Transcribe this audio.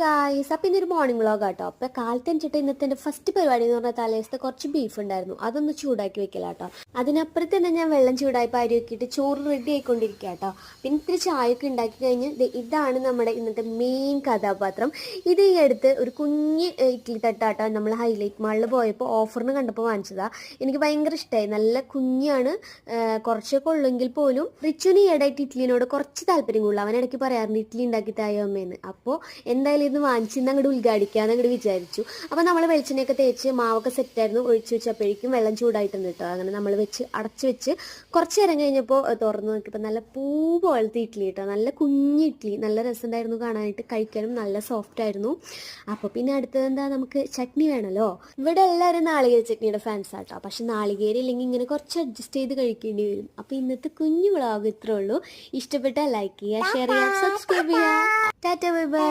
Guys അപ്പം ഇന്നൊരു morning vlog ആട്ടോ. അപ്പം കാലത്ത് എണിച്ചിട്ട് ഇന്നത്തെ എന്റെ ഫസ്റ്റ് പരിപാടി എന്ന് പറഞ്ഞാൽ തലേസത്തെ കുറച്ച് ബീഫ് ഉണ്ടായിരുന്നു. അതൊന്ന് ചൂടാക്കി വെക്കലാട്ടോ. അതിനപ്പുറത്ത് തന്നെ ഞാൻ വെള്ളം ചൂടായപ്പോൾ അരി വെക്കിയിട്ട് ചോറ് റെഡി ആയിക്കൊണ്ടിരിക്കുക കേട്ടോ പിന്നെ ഇത്തിരി ചായയൊക്കെ ഉണ്ടാക്കി കഴിഞ്ഞ് ഇതാണ് നമ്മുടെ ഇന്നത്തെ മെയിൻ കഥാപാത്രം. ഇത് ഈ അടുത്ത് ഒരു കുഞ്ഞ് ഇഡ്ഡലി തട്ടാട്ടോ നമ്മൾ ഹൈലൈറ്റ് മാളിൽ പോയപ്പോൾ ഓഫറിന് കണ്ടപ്പോൾ വാങ്ങിച്ചതാ. എനിക്ക് ഭയങ്കര ഇഷ്ടമായി നല്ല കുഞ്ഞാണ്. കുറച്ചൊക്കെ ഉള്ളെങ്കിൽ പോലും റിച്ചുവിന് ഈയിടെയായിട്ട് ഇഡ്ഡലിനോട് കുറച്ച് താല്പര്യം കൂടുതൽ അവൻ ഇടയ്ക്ക് പറയാറുണ്ട് ഇഡ്ഡലി ഉണ്ടാക്കി തായോ അമ്മേന്ന്. അപ്പോൾ എന്തായാലും ഇന്ന് വാങ്ങിച്ചിന്ന് അങ്ങോട്ട് ഉദ്ഘാടിക്കാന്ന് അങ്ങോട്ട് വിചാരിച്ചു. അപ്പോൾ നമ്മൾ വെളിച്ചെണ്ണയൊക്കെ തേച്ച് മാവൊക്കെ സെറ്റായിരുന്നു. ഒഴിച്ച് വെച്ചപ്പോഴേക്കും വെള്ളം ചൂടായിട്ടുണ്ട് കേട്ടോ അങ്ങനെ നമ്മൾ വെച്ച് അടച്ച് വെച്ച് കുറച്ച് നേരം കഴിഞ്ഞപ്പോൾ തുറന്നു നോക്കിയപ്പോൾ നല്ല പൂ പോലത്തെ ഇഡ്ഡലി കേട്ടോ നല്ല കുഞ്ഞ് ഇഡ്ഡലി നല്ല രസമുണ്ടായിരുന്നു കാണാനായിട്ട്. കഴിക്കാനും നല്ല സോഫ്റ്റ് ആയിരുന്നു. അപ്പോൾ പിന്നെ അടുത്തത് എന്താ? നമുക്ക് ചട്നി വേണമല്ലോ ഇവിടെ എല്ലാവരും നാളികേര ചട്നിയുടെ ഫാൻസ് ആട്ടോ പക്ഷെ നാളികേര ഇല്ലെങ്കിൽ ഇങ്ങനെ കുറച്ച് അഡ്ജസ്റ്റ് ചെയ്ത് കഴിക്കേണ്ടി വരും. അപ്പോൾ ഇന്നത്തെ കുഞ്ഞു വ്ളോഗ് ഇത്രേ ഉള്ളൂ. ഇഷ്ടപ്പെട്ടാൽ ലൈക്ക് ചെയ്യുക ഷെയർ ചെയ്യുക സബ്സ്ക്രൈബ് ചെയ്യുക.